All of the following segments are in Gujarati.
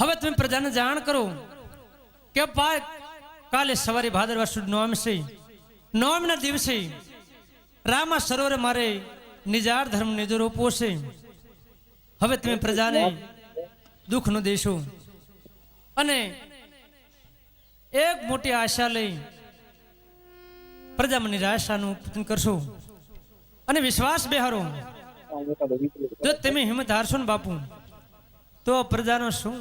હવે તમે પ્રજાને જાણ કરો કે ભાઈ, કાલે સવારે ભાદરવા સુદ નોમ છે. નોમના દિવસે રામા સરોવરે મારે નિજાર ધર્મ નિજો રોપવો છે. હવે તમે પ્રજાને દુઃખ ન દેશો. અને એક મોટી આશા લઈ પ્રજામાં નિરાશાનું પૂજન કરશો. અને વિશ્વાસ બેહારો. જો તમે હિંમત હારશો ને બાપુ, તો પ્રજાનો શું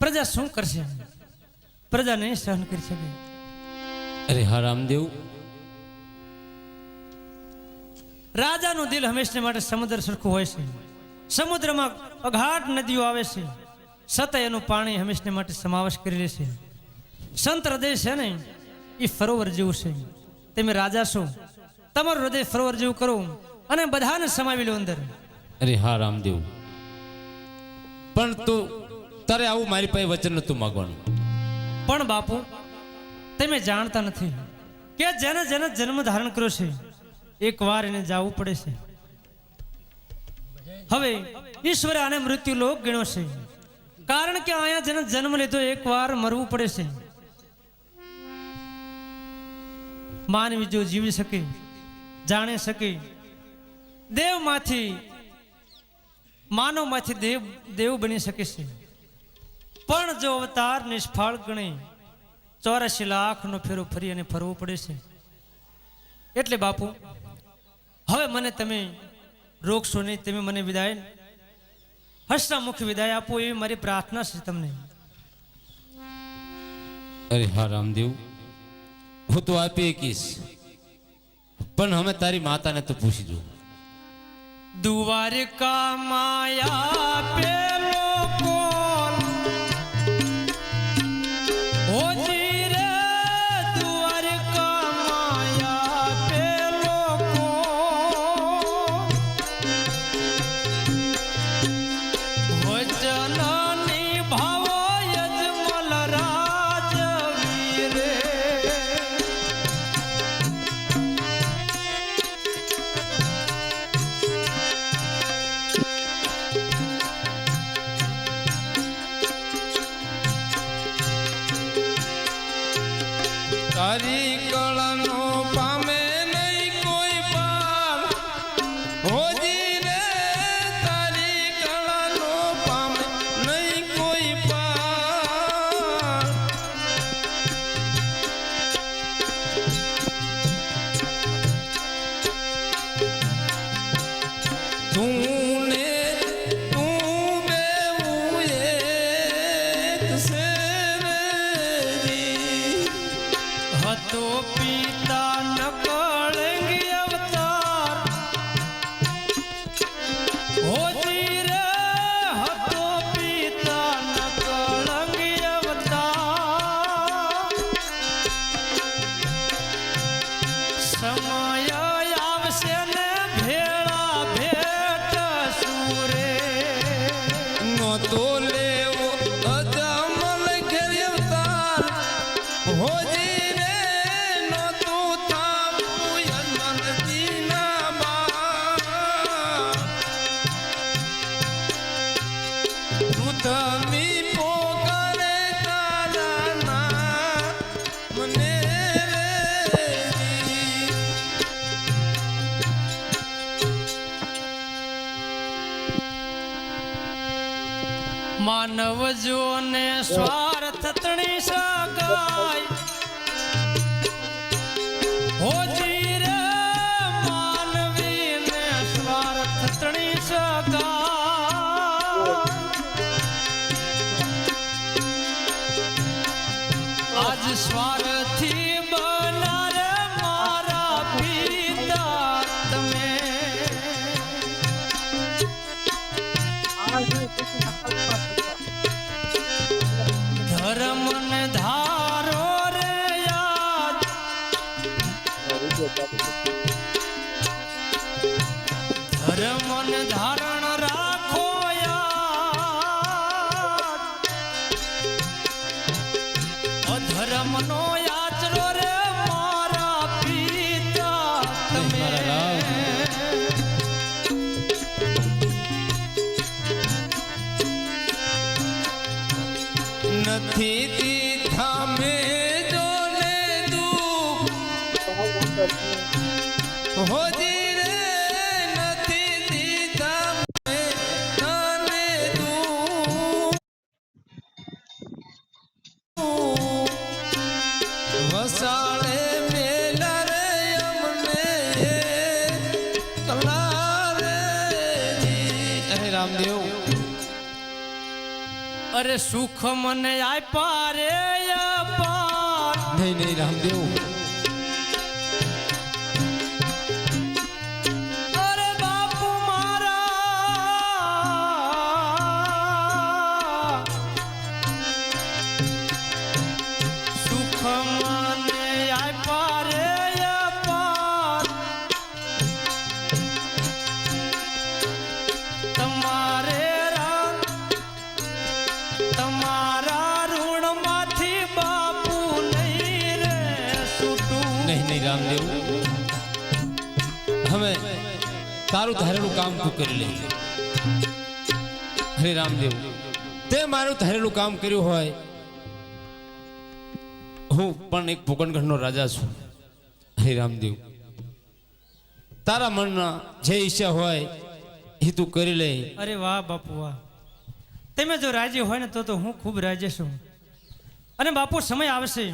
પ્રજા શું કરશે? પ્રજા નહીં સહન કરી શકે. અરે હા રામદેવ. રાજાનું દિલ હંમેશને માટે સમુદ્ર સરખું હોય છે. સમુદ્રમાં અઘાટ નદીઓ આવે છે. છતાં એનું પાણી હંમેશને માટે સમાવેશ કરી લે છે. સંત હૃદય છે ને એ સરોવર જેવું છે. તમે રાજા છો. તમારું હૃદય સરોવર જેવું કરો અને બધાને સમાવી લો અંદર. અરે હા રામદેવ. પણ તું તારે આવું મારી પાસે વચન નતું માગવાનું. પણ બાપુ, તમે જાણતા નથી કે જેને જેને જન્મ ધારણ કર્યો છે એક વાર એને જવું પડે છે. હવે ઈશ્વરે આને મૃત્યુ લોક ગણ્યો છે. કારણ કે અહીંયા જેને જન્મ લીધો એક વાર મરવું પડે છે. માનવી જો જીવી શકે, જાણી શકે, દેવમાંથી, માનવમાંથી દેવ દેવ બની શકે છે. પણ જો અવતાર નિષ્ફળ ગણી ચોરાશી લાખનો ફેરો ફરી અને ફરવું પડે છે. એટલે બાપુ હવે મને તમે રોકશો નહીં તમે મને વિદાય હસતા મુખ વિદાય આપો એવી મારી પ્રાર્થના છે તમને. અરે હા રામદેવ હું તો આપી કહીશ પણ હવે તારી માતાને તો પૂછી જો દુવારકા માયા પેલો તારી માનવ જોને સ્વાર્થ તણી સગાય નથી દીધા મે જોને દુઃખ હોજી સુખ મને આપ્યા રે નહીં નહીં રામદેવ. કરી લે હરે રામદેવ, તે મારું ધારેલું કામ કર્યું હોય, હું પણ એક પોકણગઢનો રાજા છું. હરે રામદેવ, તારા મનના જે ઈચ્છા હોય, એ તું કરી લે. અરે વાહ બાપુ વાહ. તમે જો રાજી હોય ને તો તો હું ખૂબ રાજી છું. અને બાપુ સમય આવશે.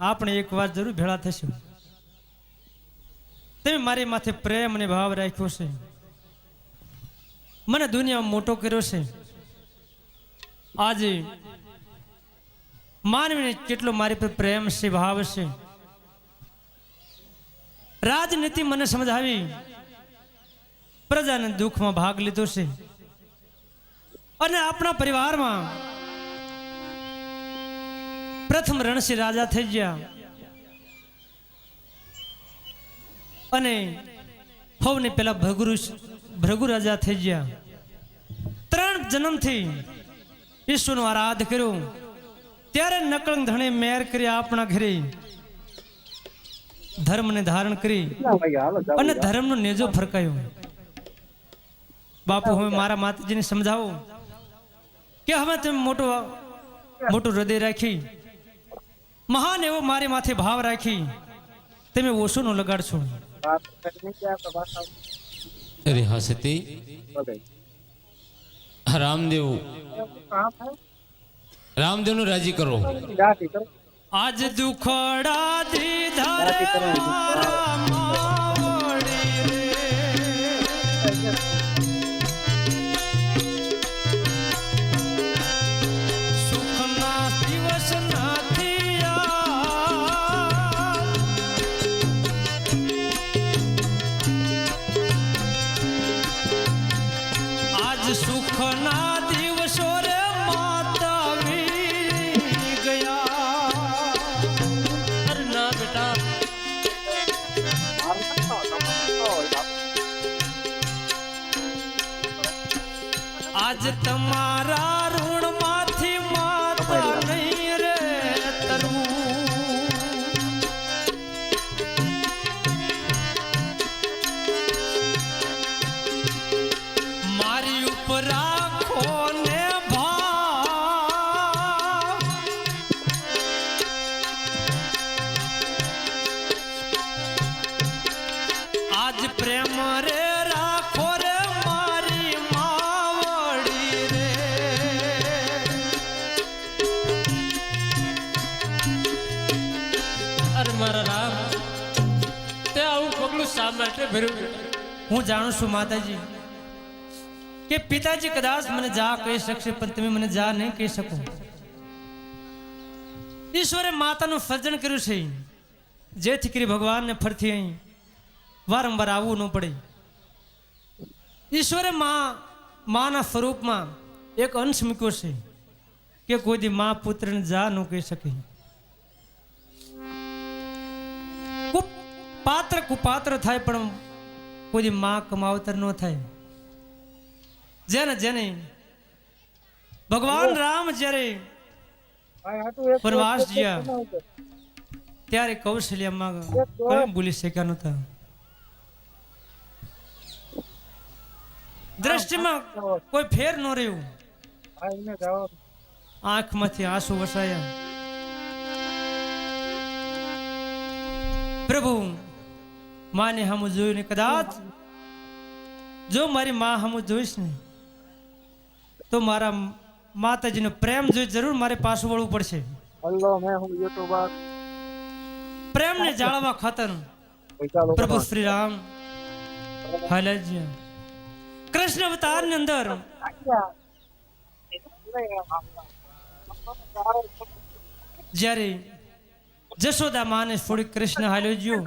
આપણે એક વાત જરૂર ભેળા થશું તમે મારી માથે પ્રેમ અને ભાવ રાખ્યો છે. મને દુનિયામાં મોટો કર્યો છે. આજે માનવીને કેટલો મારી પર પ્રેમ છે, ભાવ છે. રાજનીતિ મને સમજાવી પ્રજાને દુઃખમાં ભાગ લીધો છે. અને આપણા પરિવારમાં પ્રથમ રણસિંહ રાજા થઈ ગયા. અને હવને પેલા ભગુરુ ભૃગુ રાજા થઈ ગયા. ત્રણ જન્મથી ઈશ્વરનો આરાધ કર્યો. ત્યારે નકળ ધણે મેર કરી આપણા ઘરે ધર્મને ધારણ કરી અને ધર્મનો નેજો ફરકાયો. બાપુ હવે મારા માતાજીને સમજાવો કે હવે તમે મોટો મોટું હૃદય રાખી મહાન એવો મારી માથે ભાવ રાખી તમે ઓછો નો લગાડશો. હા સતી રામદેવનું રાજી કરો આજ દુખડા દીધા સુખના દિવસો રે માતા ગયા. આજ તમારા ભર્યું? બેટા? હું જાણું છું માતાજી, કે પિતાજી કદાચ મને જા કહી શકશે, પણ તમે મને જા નહીં કહી શકો. ઈશ્વરે માતાનું સર્જન કર્યું છે. જેથી કરી ભગવાનને ફરથી અહીં, વારંવાર આવવું ન પડે. ઈશ્વરે મા, માના સ્વરૂપમાં એક અંશ મૂક્યો છે, કે કોઈ દી મા પુત્રને જા ન કહી શકે. પાત્ર કુપાત્ર થાય પણ કોઈ માં કમાવતર ન થાય. જેને જેને ભગવાન રામ જ્યારે વનવાસ જ્યાં ત્યારે કૌશલ્યમાં કોઈ ભૂલી શક્યા નતા દ્રષ્ટિમાં કોઈ ફેર ન રહ્યું. આંખમાંથી આંસુ વસાયા. પ્રભુ માને હમ જોયું ને કદાચ? જો મારી માં હમ જોઈશ ને તો મારા માતાજીનો પ્રેમ જોઈ જરૂર મારે પાછું વળવું પડશે. પ્રેમને જાળવવા ખાતર પ્રભુ શ્રી રામ હલજ કૃષ્ણ અવતારની અંદર જ્યારે જશોદા માને થોડી કૃષ્ણ હાલ્યો જ્યો.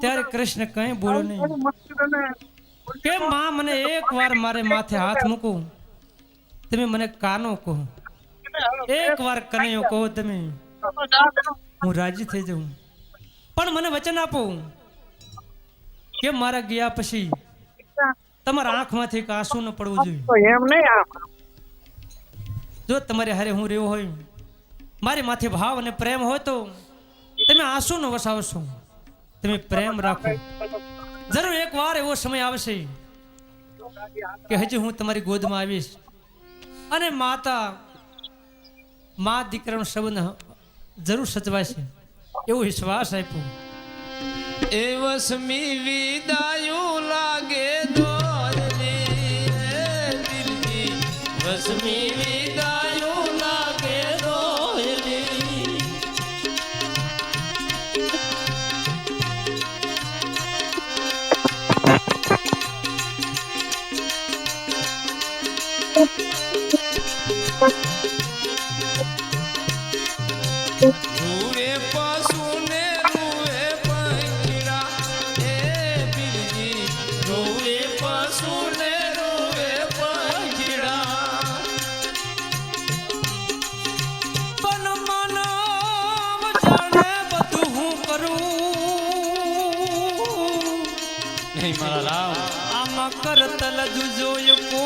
ત્યારે કૃષ્ણ કઈ બોલ્યો નહીં. કે માં મને એક વાર મારે માથે હાથ મૂકો? તમે મને કાનો કહો. એક વાર કનૈયો કહો તમે. હું રાજી થઈ જાઉં. પણ મને વચન આપો. કે મારા ગયા પછી તમારા આંખમાંથી એક આંસુ ન પડવું જોઈએ? એમ જો તમારે હારે હું રહ્યો હોય, મારી માથે ભાવ અને પ્રેમ હોય તો તમે આંસુ ન વસાવશો તમે પ્રેમ રાખો. જરૂર એક વાર એવો સમય આવશે કે હજી હું તમારી ગોદમાં આવીશ. અને માતા, મા દીકરાનો સંબંધ જરૂર સચવાશે. એવો વિશ્વાસ આપ્યો. એ વસમી વિદાયું લાગે દોરલી દિલની વસમી નહીં મારા રામ. આમાં કરતલ જોયો કો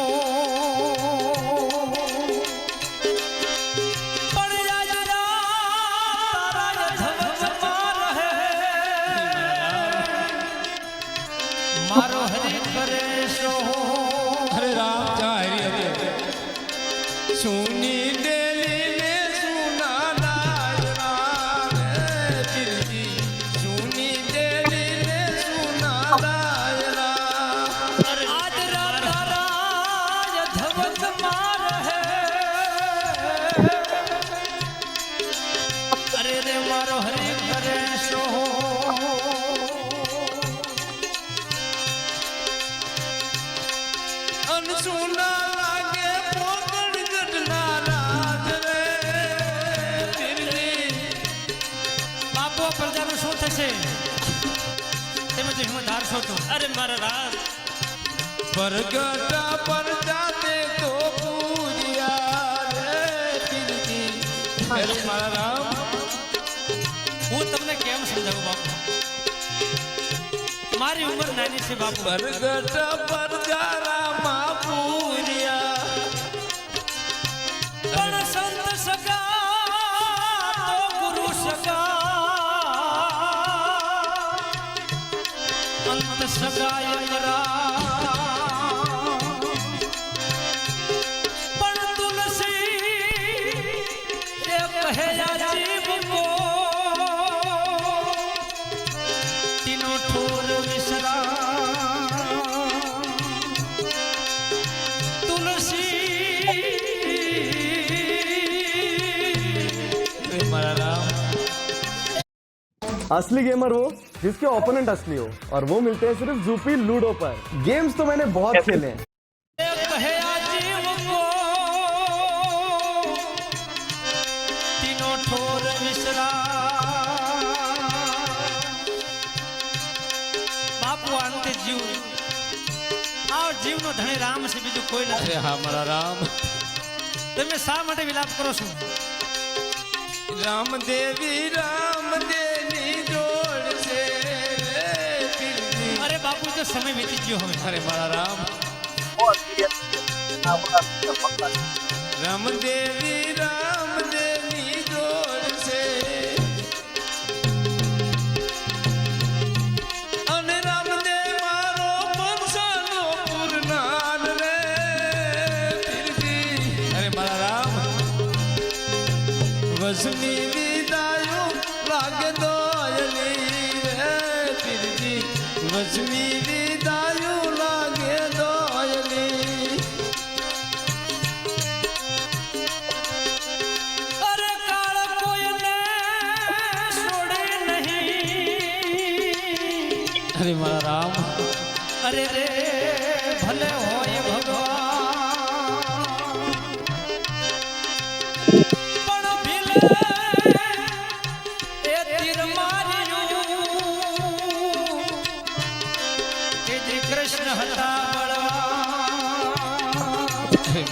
પરગટા પર જાતે તો પૂજ્યા રે મારા રામ હું તમને કેમ સમજાવું બાપુ? મારી ઉંમર નાની છે બાપુ. પરગટા પર જારા માં પૂજ્યા. પણ સંત સગા તો ગુરુ સગા. અંત સગા કરા असली गेमर वो जिसके ओपोनेंट असली हो और वो मिलते हैं सिर्फ जूपी लूडो पर गेम्स तो मैंने बहुत खेले हैं કહે આ જીવ કો તીનો ઠોર વિસરા બાપુ અંતે જીવ આ જીવનો ધણી રામ છે બીજું કોઈ નથી અરે હા મારા રામ તમે શા માટે વિલાપ કરો છો રામ દેવી તો સમય વીતી ગયો હવે અરે મારા રામ રામ દેવી રામ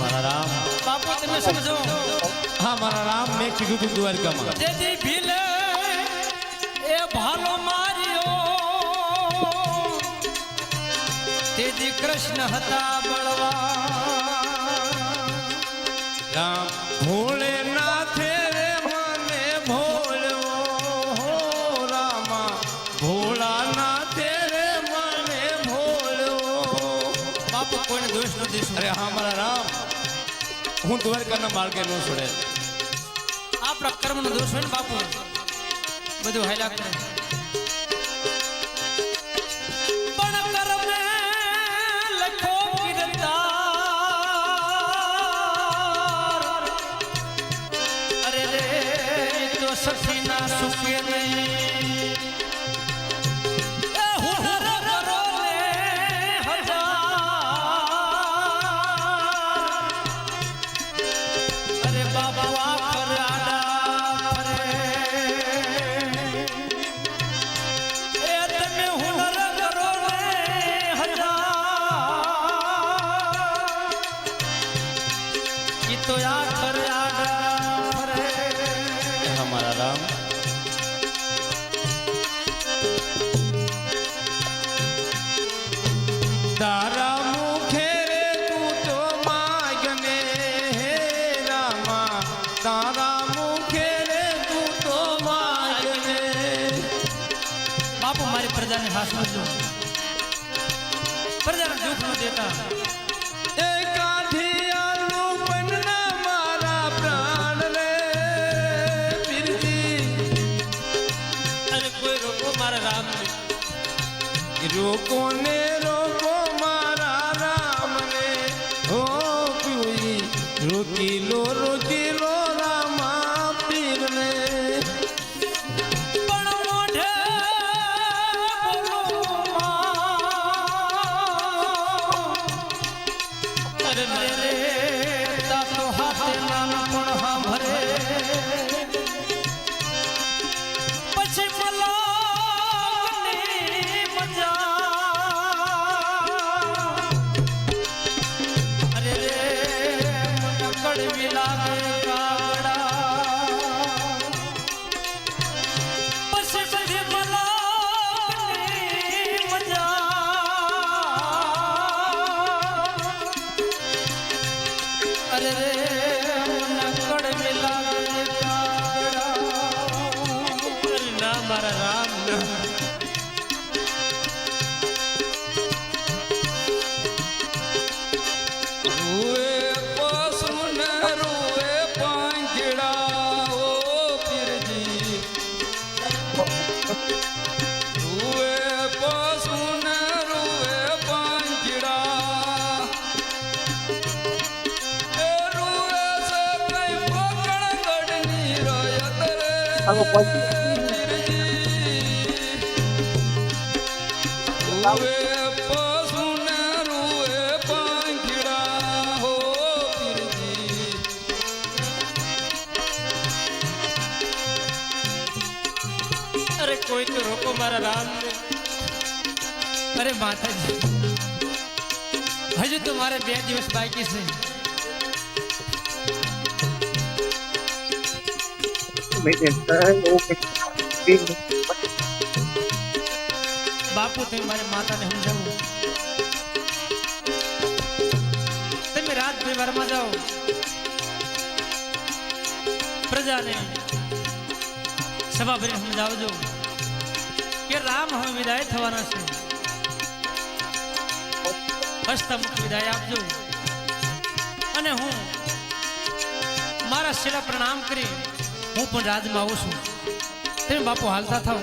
મારા રામ. બાપુ તમે સમજો. હા મારા રામ મેં કીધું તું દ્વારકામાં. જેથી ભીલે એ ભાલો માર્યો. તેથી કૃષ્ણ હતા બળવા રામ ભોળે નાથે રે મને ભોળવો હો રામા ભોળા નાથે રે મને ભોળવો બાપુ કોઈને દોષ નથી અરે હા મારા હું દ્વારકાના માર્ગે ન છોડે આપણા કર્મનો દોષ હોય ને બાપુ. બધું હાલ્યા કરે. તો આખર કોઈ રોકો મારા રામને રોકો ને રોકો મારા રામને હો કોઈ રોકી લો રે આવો પછી રૂએ પશુન રૂએ પાંજડા હો પીરજી અરે કોઈ તો રોકો મારા રામને અરે માતાજી હજુ બાપુ, તમે મારે માતાને સમજાવો. તમે રાત પરિવારમાં જાઓ. પ્રજાને સભા ભરીને સમજાવજો કે રામ હવે વિદાય થવાના છે. હસ્તમુખ વિદાય આપજો. અને હું મારા શિલા પ્રણામ કરી હું પણ રાજમાં આવું છું. તમે બાપુ હાલતા થાવ.